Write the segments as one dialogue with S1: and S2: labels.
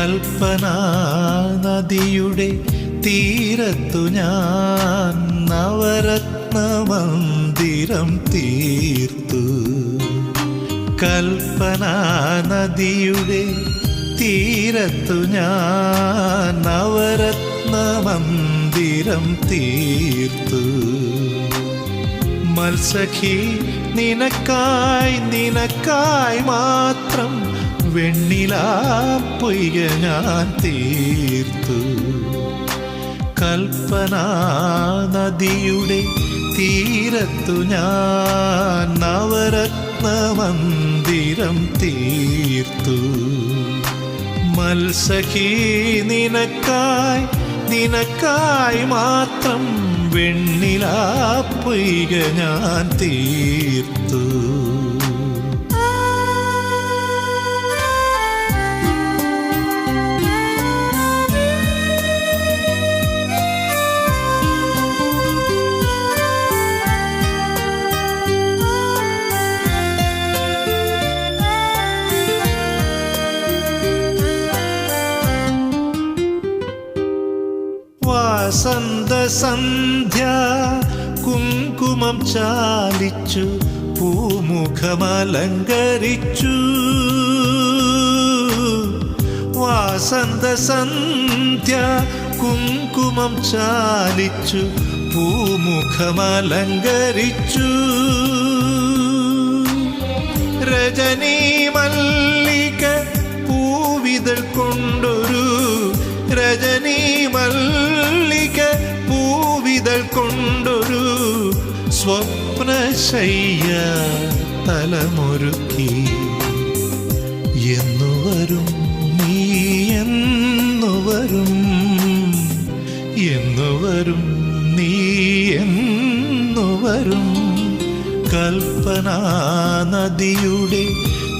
S1: കൽപ്പന നദിയുടെ തീരത്തു ഞാൻ നവരത്ന മന്ദിരം തീർത്തു. കൽപ്പന നദിയുടെ തീരത്തു ഞാൻ നവരത്ന മന്ദിരം തീർത്തു. മത്സഖി നിനക്കായി നിനക്കായി മാത്രം വെണ്ണിലാ പൊയ്യ ഞാൻ തീർത്തു. കൽപ്പന നദിയുടെ തീരത്തു ഞാൻ നവരത്ന മന്ദിരം തീർത്തു. മത്സഖി നിനക്കായി നിനക്കായി മാത്രം വെണ്ണിലാ പൊയ്യ ഞാൻ തീർത്തു. സന്ധ്യ കുങ്കുമം ചാലിച്ചു പൂമുഖമലങ്കരിച്ചു. വാസന്ത സന്ധ്യ കുങ്കുമം ചാലിച്ചു പൂമുഖമലങ്കരിച്ചു. രജനീ മല്ലിക പൂവിതൾ കൊണ്ടൊരു രജനീ മല്ലിക പൂവിതൾ കൊണ്ടൊരു സ്വപ്നശയ്യ തലമൊരുക്കി. എന്നു വരും നീ എന്നുവരും വരും എന്നു വരും നീ എന്നുവരും കൽപ്പന നദിയുടെ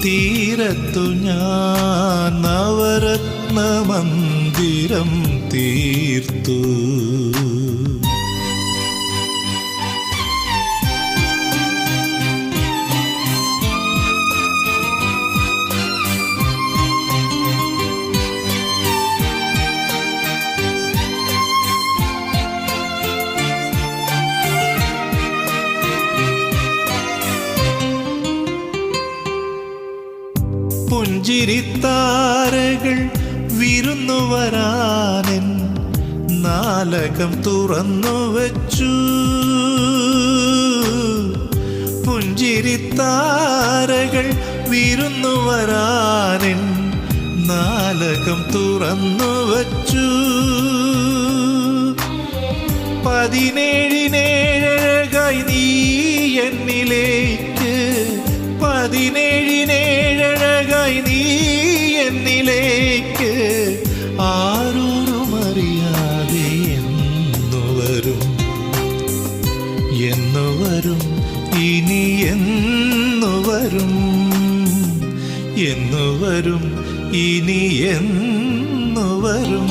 S1: തീരത്തു ഞാൻ നവരത്ന മന്ദിരം തീർത്തു. പുഞ്ചിരിത്താരകൾ വിരുന്നു വരാനൻ നാലകം തുറന്നു വച്ചു. പുഞ്ചിരിത്താരകൾ വിരുന്നു വരാനൻ നാലകം തുറന്നു വച്ചു. പതിനേഴിനേഴകൈ നീ എന്നിലേക്ക് പതിനേഴിനേഴഴകായി നീ എന്നിലേക്ക് ആരോരും അറിയാതെ എന്നു വരും. എന്നു വരും ഇനി എന്നു വരും. വരും ഇനി എന്നു വരും.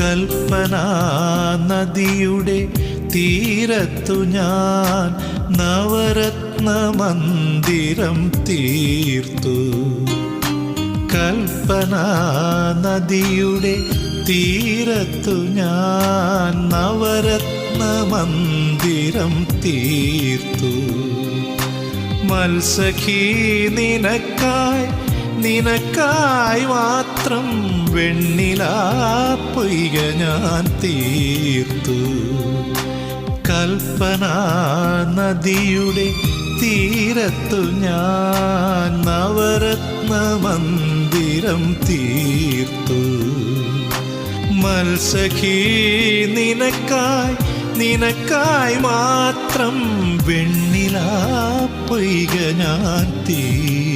S1: കൽപ്പന നദിയുടെ തീരത്തു ഞാൻ നവരത്ന മന്ദിരം തീർത്തു. കൽപ്പന നദിയുടെ തീരത്തു ഞാൻ നവരത്ന മന്ദിരം തീർത്തു. മത്സഖി നിനക്കായി നിനക്കായി മാത്രം വെണ്ണിലാ പൊയ്ക ഞാൻ തീർത്തു. കൽപ്പന നദിയുടെ തീരത്തു ഞാൻ നവരത്ന മന്ദിരം തീർത്തു. മത്സഖി നിനക്കായി നിനക്കായി മാത്രം വെണ്ണിലാ പൊയ്ക ഞാൻ തീർത്തു.